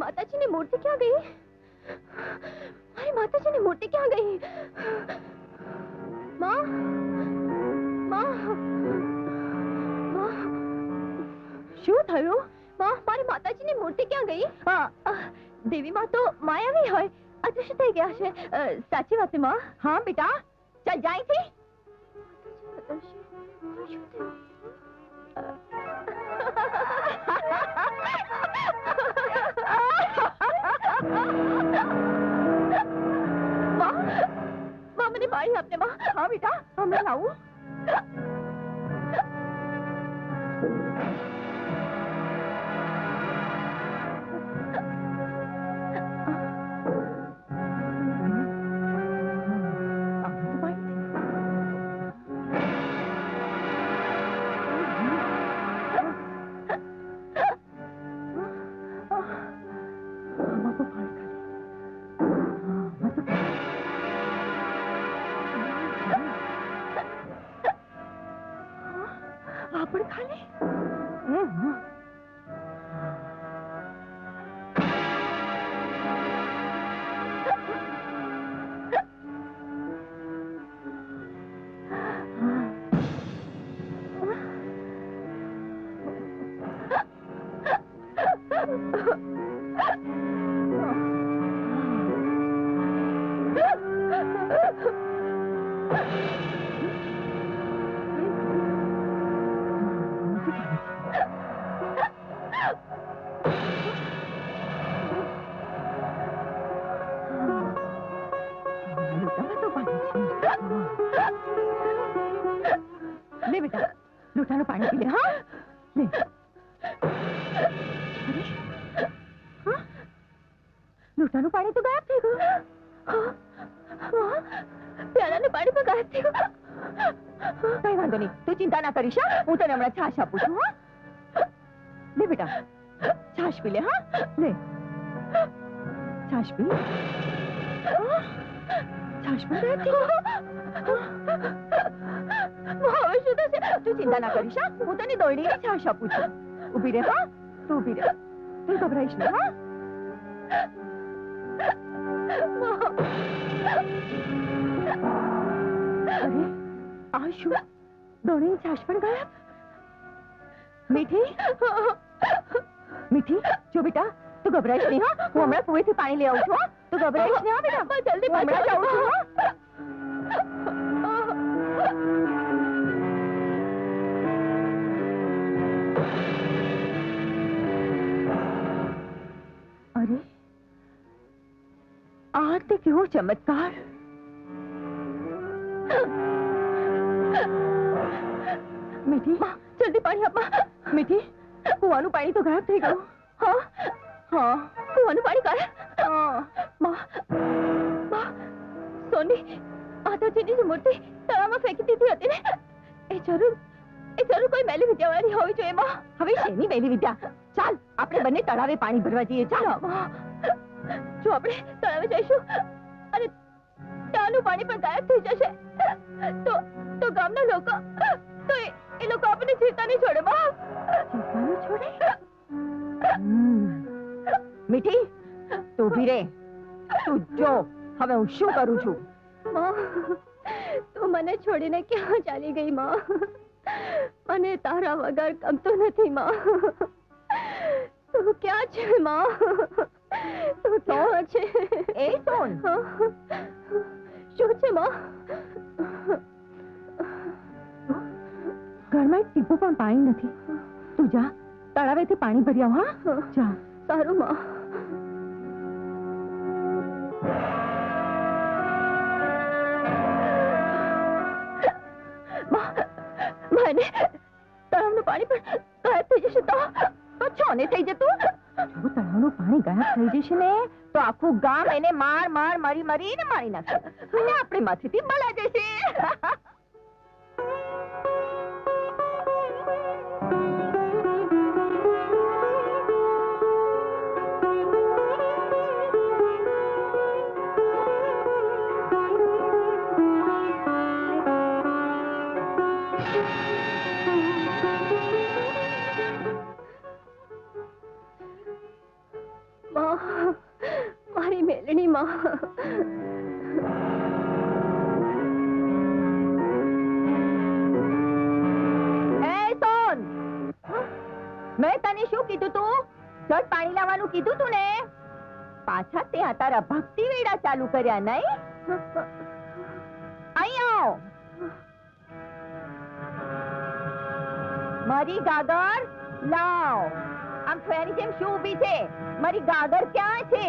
માતાજીની મૂર્તિ ક્યાં ગઈ મારી માતાજીની મૂર્તિ ક્યાં ગઈ માં માં શું થયું માં મારી માતાજીની મૂર્તિ ક્યાં ગઈ અ, દેવી માં તો માયાવી હોય અદૃશ્ય થઈ ગયા છે સાચી વાત છે માં હા બેટા ચાલ જાય છે માં પાણી આપને માં હા બેટા હમણાં લાવું પ્યાલાનું પાણી પણ ગાયબ કઈ વાંધો નહીં. તું ચિંતા ના કરીશ, હું? તને હમણાં છાશ આપું છું, હા? લે બેટા, છાશ પી લે, હા? લે. છાશ પી છાશ પી લે. બહુ શુદ્ધ છે તું ચિંતા ના કરીશ? હું? તને દોડીને છાશ આપું છું. ઊભી રહે હા? તું ઊભી રહે તું ગભરાઈશ નહીં, હા? અરે આ શું દોડીની છાશ પણ ગાયબ મીઠી મીઠી જો બેટા તું ગભરાઈશ નહીં હા હું હમણાં કુવેથી પાણી લઈ આવું છું હા તું ગભરાઈશ નહીં હા બેટા જલ્દી હમણાં જ આવું છું હા અરે આ તે કેવો ચમત્કાર મીઠી જલ્દી પાણી આપવા મીઠી કુવાનું પાણી તો ગાયબ થઈ ગયું. હા હા કુવાનું પાણી માં સોની માતાજીની જે મૂર્તિ તળાવમાં ફેંકી દીધી હતી ને એ જરૂર એ જરૂર કોઈ મેલી વિદ્યાવાળી હોવી જોઈએ માં હવે શેની મેલી વિદ્યા? ચાલ આપણે બંને તળાવે પાણી ભરવા જઈએ ચાલ. જો આપણે તળાવે જઈશું અને ત્યાંનું પાણી પણ ગાયબ થઈ જશે તો તો ગામના લોકો તો એ લોકો આપણને જીવતા નહીં છોડે બા. જીવતા છોડે? મીઠી તું રહે તું જો હવે હું શું કરું છું? તું મને છોડીને ક્યાં ચાલી ગઈ માં? મને તારા વગર ગમતો નથી માં. તું ક્યાં છે માં? તું ક્યાં છે? એ તો શું છે માં? ઘરમાં એક ટીપું પણ પાણી નથી. તું જા તળાવેથી પાણી ભરી આવ હા? જા. સારું માં. મને તળાવનું પાણી પણ ગાયબ થઈ જશે તો? તો છોને થઈ જતું? જો તળાવનું પાણી ગાયબ થઈ જશે ને તો આખું ગામ એને માર માર મારી મારીને મારી નાખશે. અને આપણે માથેથી બલા જશે. કીધું તું ને? પાછા તે તારા ભક્તિ વેડા ચાલુ કર્યા નહીં અહીં આવો. મારી ગાગર, લાવ. આમ ફેરી જેમ શું ઊભી છે? મારી ગાગર ક્યાં છે?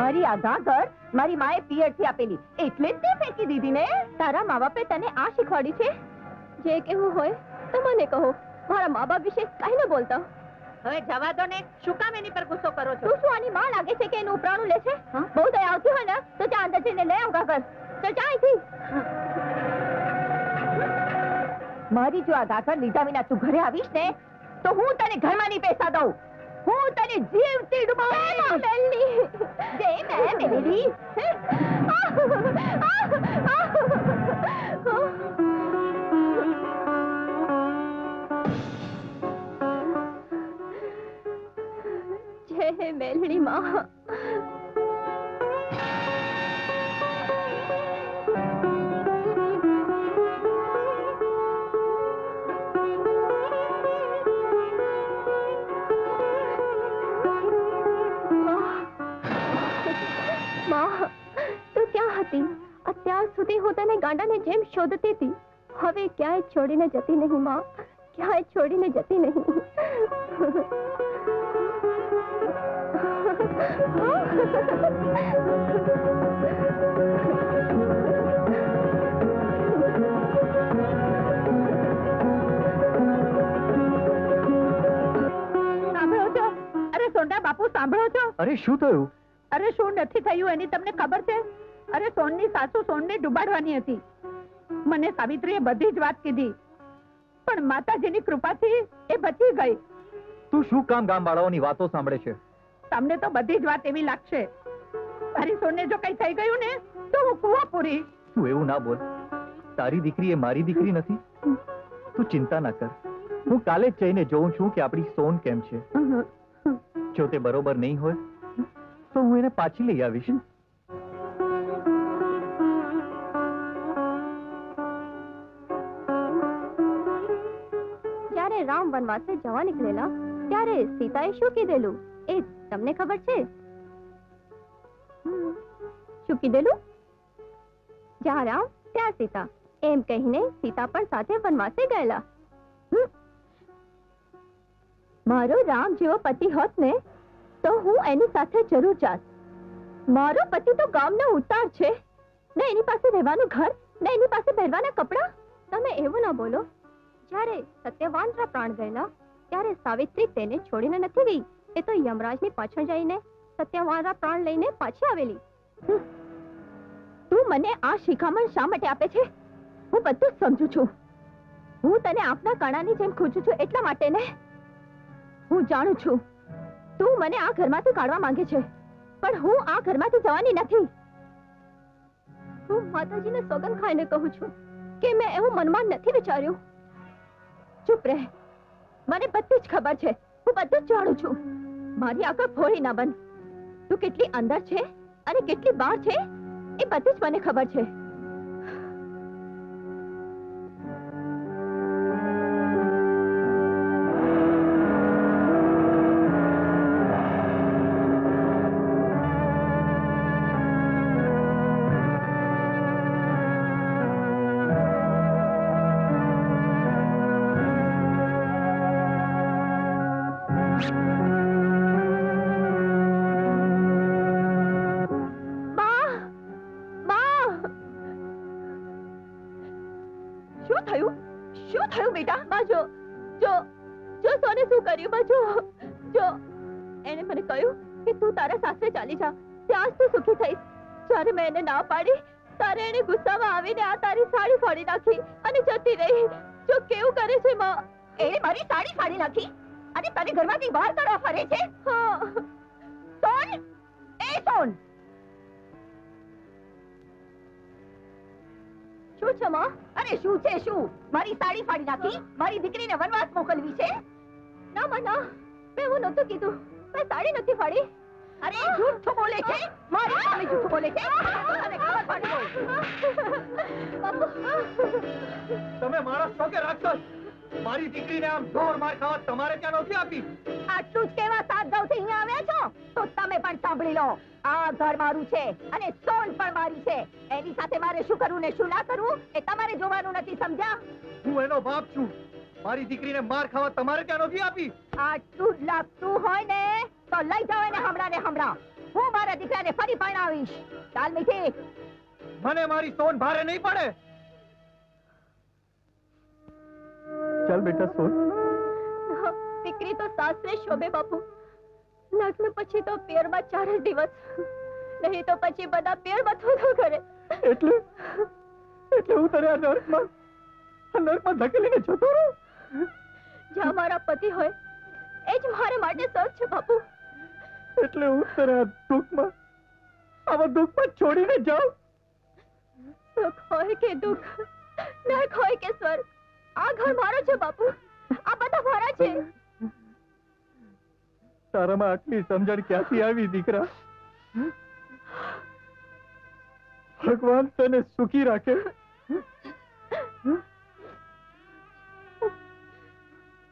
મારી આ ગાગર મારી માએ પિયરથી આપેલી. એટલે જ તે ફેંકી દીધી ને? તારા મા બાપે તને આ શીખવાડી છે? જે કેવું હોય તો મને કહો. મારા મા બાપ વિશે કઈ ન બોલતા. હવે જવા દો ને. શું કામ એની પર ગુસ્સો કરો છો? તું શું આની માં લાગે છે કે એનું ઉપરાણું લે છે? બહુ દયા આવતી હોય ને તો જા અંદર જઈને લઈ આવ ગાગર તો જા અહીંથી. મારી જો આ ગાગર લીધા વિના તું ઘરે આવીશ ને તો હું તને ઘરમાં નહીં પૈસા દઉં. હું તને જીવતી ડૂબાવું મેલડી જે મેં મેલડી જય હે મેલડી માં અત્યાર સુધી હું તને ગાંડાને જેમ શોધતી હવે ક્યાંય છોડીને જતી નહીં, માં. ક્યાંય છોડીને જતી નહીં. સાંભળો છો? અરે સોંડા બાપુ સાંભળો છો? અરે શું થયું? અરે શું નથી થયું એની તમને ખબર છે? અરે સોનની સાસુ સોનને ડુબાડવાની હતી. મને સાવિત્રીએ બધી જ વાત કીધી. પણ માતાજીની કૃપાથી એ બચી ગઈ. તું શું કામ ગામ વાળાઓની વાતો સાંભળે છે? તમને તો બધી જ વાત એવી લાગશે. તારી સોને જો કઈ થઈ ગયું ને તો હું કુવા પૂરી તું એવું ના બોલ. તારી દીકરી એ મારી દીકરી નથી. તું ચિંતા ના કર. હું કાલે જ જઈને જોઉં છું કે આપણી સોન કેમ છે. જો તે બરોબર નહીં હોય તો હું એને પાછી લઈ આવીશ. જ્યારે રામ વનવાસે જવા નીકળેલા ત્યારે સીતાએ શું કીધેલું? તમને ખબર છે? શું કીધેલું? જ્યાં રામ ત્યાં સીતા. એમ કહીને સીતા પણ સાથે વનવાસે ગયેલા. મારો રામ જેવો પતિ હોત ને, તો હું એની સાથે જરૂર જાત. મારો પતિ તો ગામનો ઉતાર છે. ને એની પાસે રહેવાનું ઘર, ને એની પાસે પહેરવાના કપડાં? તમે એવું ના બોલો. જ્યારે સત્યવાનના પ્રાણ ગયેલા, ત્યારે સાવિત્રી તેને છોડીને નથી ગઈ. એ તો યમરાજની પાછળ જઈને સત્યવાનના પ્રાણ લઈને પાછી આવેલી. તું મને આ શિખામણ શા માટે આપે છે? હું બધું સમજુ છું. હું તને આપના કણાની જેમ ખોજું છું એટલા માટે ને. હું જાણું છું, તું મને આ ઘરમાંથી કાઢવા માંગે છે, પણ હું આ ઘરમાંથી જવાની નથી. હું માતાજીને સોગંદ ખાઈને કહું છું કે મેં એવું મનમાં નથી વિચાર્યું. ચૂપ રહે. મને બધી જ ખબર છે. હું બધું જ જાણું છું. મારી આગળ ભોળી ના બન. તું કેટલી અંદર છે અને કેટલી બહાર છે એ બધી જ મને ખબર છે. જો જો જો સોને શું કર્યું? બા જો એને મને કહ્યું કે તું તારા સાસરે ચાલી જા. ત્યાં જ તું સુખી થઈશ. જ્યારે મેં એને ના પાડી ત્યારે એને ગુસ્સામાં આવીને આ તારી સાડી ફાડી નાખી અને જતી રહી. જો કેવું કરે છે માં? એ મારી સાડી ફાડી નાખી? અને તને ઘરમાંથી બહાર કાઢવા ફરે છે? હા. સોન એ સોન. શું છે માં? અરે શું છે શું? મારી સાડી ફાડી નાખી? મારી દીકરીને વનવાસ મોકલવી છે? ના માં ના. મેં એવું નહોતું કીધું. મેં સાડી નથી ફાડી. અરે! જૂઠું બોલે છે? મારી સામે જૂઠું બોલે છે? તને ખબર પડી તમે માણસ છો રાખો રાક્ષસ? મારી દીકરીને આમ ઢોર માર ખાવા તમારે ક્યાં નહોતી આપી. આટલું જ કેવા સાદગાવથી અહીંયા આવ્યા છો? તો તમે પણ સાંભળી લો. આ ઘર મારું છે અને સોન પણ મારી છે. એની સાથે મારે શું કરવું ને શું ના કરવું એ તમારે જોવાનું નથી સમજ્યા? હું એનો બાપ છું. મારી દીકરીને માર ખાવા તમારે ક્યાં નહોતી આપી. આટલું જ લાગતું હોય ને તો લઈ જાઓ એને હમણાં ને હમણાં. હું મારા દીકરાને ફરી પરણાવીશ. ચાલ મીઠી. મને મારી સોન ભારે નહીં પડે. ચાલ બેટા સોન દીકરી તો સાસરે શોભે બાપુ. લગ્ન પછી તો પિયરમાં ચાર જ દિવસ. નહીં તો પછી બધા પિયરમાં થોડું કરે. એટલે? એટલે હું તને આ નર્કમાં નર્કમાં ધકેલીને જતો રહું? જ્યાં મારા પતિ હોય એ જ મારે માટે સર છે બાપુ. એટલે હું તને આ દુઃખમાં આવા દુઃખમાં છોડીને જાઉં? દુઃખ હોય કે દુઃખ નર્ક હોય કે સ્વર્ગ. આ ઘર મારો છે બાપુ. આ બધા મારા છે. તારામાં આટલી સમજણ ક્યાંથી આવી દીકરા? ભગવાન તને સુખી રાખે.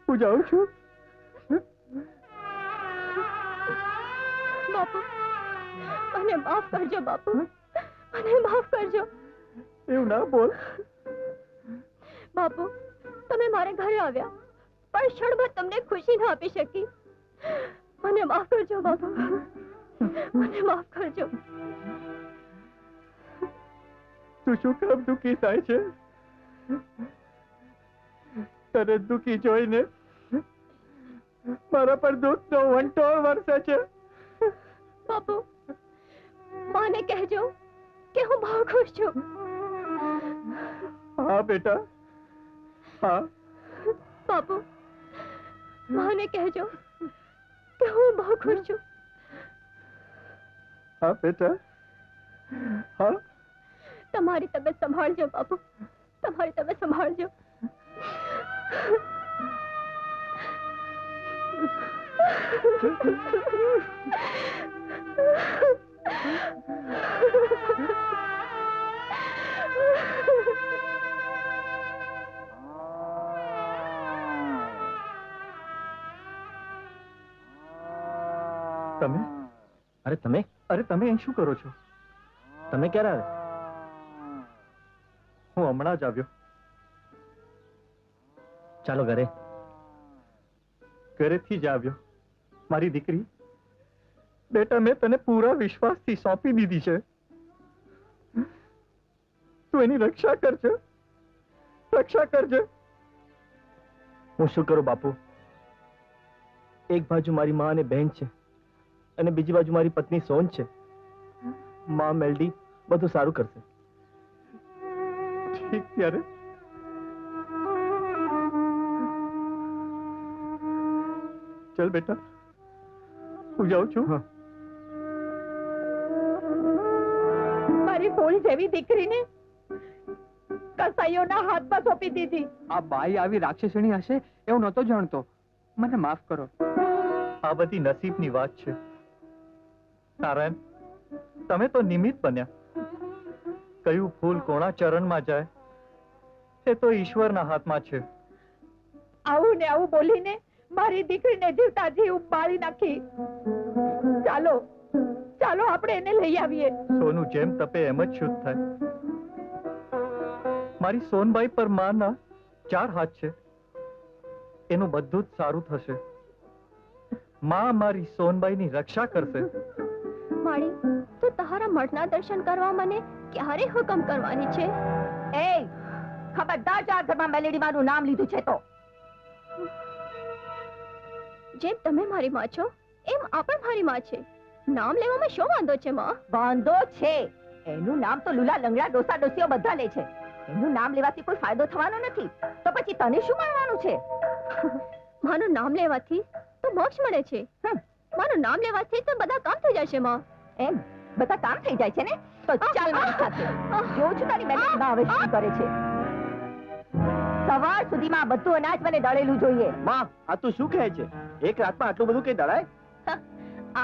હું જાઉં છું. બાપુ મને માફ કરજો બાપુ. મને માફ કરજો. એવું ના બોલ. બાપુ તમે મારે ઘરે આવ્યા પણ ક્ષણભર તમને ખુશી ન આપી શકી. મને માફ કરજો બાપુ મને માફ કરજો. તું શું કામ દુખી થાય છે? તને દુખી જોઈને મારા પર દુઃખનો વંટોળ વરસે છે. બાપુ માને કહેજો કે હું બહુ ખુશ છું. હા બેટા. હા. બાપુ માને કહેજો કે હું બહુ ખુશ છું. હા બેટા? હા? તમારી તબિયત સંભાળજો બાપુ. તમારી તબિયત સંભાળજો. તમે? અરે તમે? અરે તમે અહીં શું કરો છો? તમે ક્યારે આવે હું હમણાં જ આવ્યો. ચાલો ઘરે. ઘરેથી જ આવ્યો. મારી દીકરી. બેટા, મેં તને પૂરા વિશ્વાસથી સોંપી દીધી છે. તું એની રક્ષા કરજે. રક્ષા કરજે. હું શું કરું બાપુ? એક બાજુ મારી માં અને બહેન છે. અને બીજી બાજુ મારી પત્ની સોન છે. માં મેલડી બધું સારું કરશે. ઠીક ત્યારે. ચલ બેટા. હું જાઉં છું. હા. મારી ફૂલ જેવી દીકરીને કસાઈઓના હાથમાં સોંપી દીધી. આ બાઈ આવી રાક્ષસણી હશે એવું નહોતો જાણતો. મને માફ કરો. આ બધી નસીબની વાત છે. નારાયણ તમે તો નિમિત્ત બન્યા. કયું ફૂલ કોણા ચરણમાં જાય તે તો ઈશ્વરના હાથમાં છે. આવું ને આવું બોલીને મારી દીકરીને જીવતા જીવ બાળી નાખી. ચાલો ચાલો આપણે એને લઈ આવીએ. સોનું જેમ તપે એમ જ શુદ્ધ થાય. મારી સોનબાઈ પર માના ચાર હાથ છે. એનું બધું જ સારું થશે. માં મારી સોનબાઈની રક્ષા કરશે. માળી તો તારા મઠના દર્શન કરવા મને ક્યારે હુકમ કરવાની છે? એ ખબરદાર જો ઘરમાં મેલેડી મારું નામ લીધું છે તો. જેમ તમે મારી માં છો એમ આ પણ મારી માં છે. નામ લેવામાં શું વાંધો છે માં? વાંધો છે. એનું નામ તો લુલા લંગડા ડોસા ડોસીઓ બધા લે છે. એનું નામ લેવાથી કોઈ ફાયદો થવાનો નથી. તો પછી તને શું મળવાનું છે? મારું નામ લેવાથી તો મોક્ષ મળે છે. હમ. મારું નામ લેવાથી તો બધા કામ થઈ જશે માં. એમ? બધા કામ થઈ જાય છે ને? તો ચાલ મારી સાથે. જોઉં છું તારી મેલેડીમાં હવે શું કરે છે? સવાર સુધીમાં બધું અનાજ મને દળેલું જોઈએ. માં આ તું શું કહે છે? એક રાતમાં આટલું બધું કે દળાય?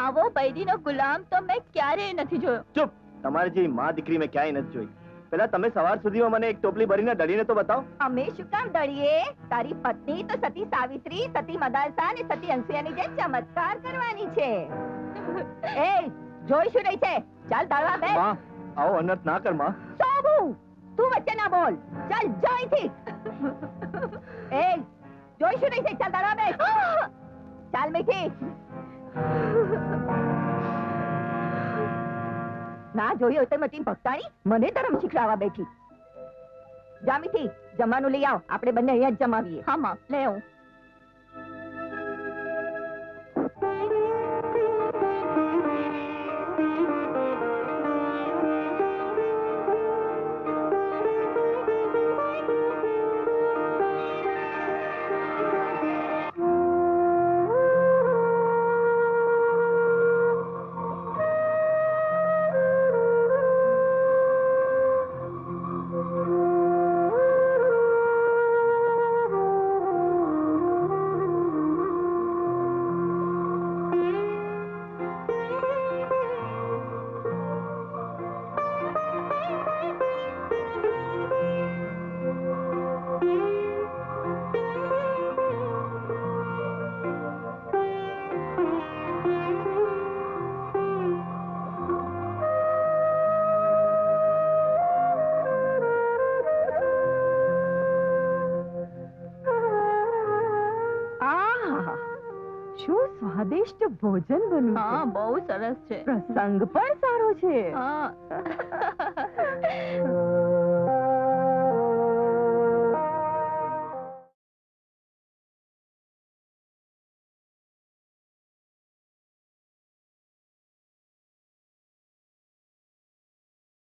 આવો બૈરીનો ગુલામ તો મેં ક્યારેય નથી જોયો. ચૂપ. તમારી જેવી માં દીકરી મેં ક્યાંય નથી જોઈ. પેલા તમે સવાર સુધીમાં મને એક ટોપલી ભરીને દળીને તો બતાવો. અમે શું કામ દળીએ તારી પત્ની તો સતી સાવિત્રી સતી મદાલસા અને સતી અંસુયાની જેમ ચમત્કાર કરવાની છે. એ જોઈ શું રહી છે? ચાલ દળવા બે આવો અનર્થ ના કરમાં. સોબુ તું વચ્ચે ના બોલ. ચાલ જોઈ થી એ જોઈ શું રહી છે? ચાલ દળવા બે ચાલ મીઠી. ના જોયું હોય તો મટીન ભક્તાણી મને ધર્મ શીખડાવવા બેઠી. જામીથી જમવાનું લઈ આવ. આપણે બંને અહીંયા જ જમાવીએ. હા, માં. લે આવું. સ્વાદિષ્ટ ભોજન બન્યું હા બહુ સરસ છે. પ્રસંગ પણ સારો છે. હા.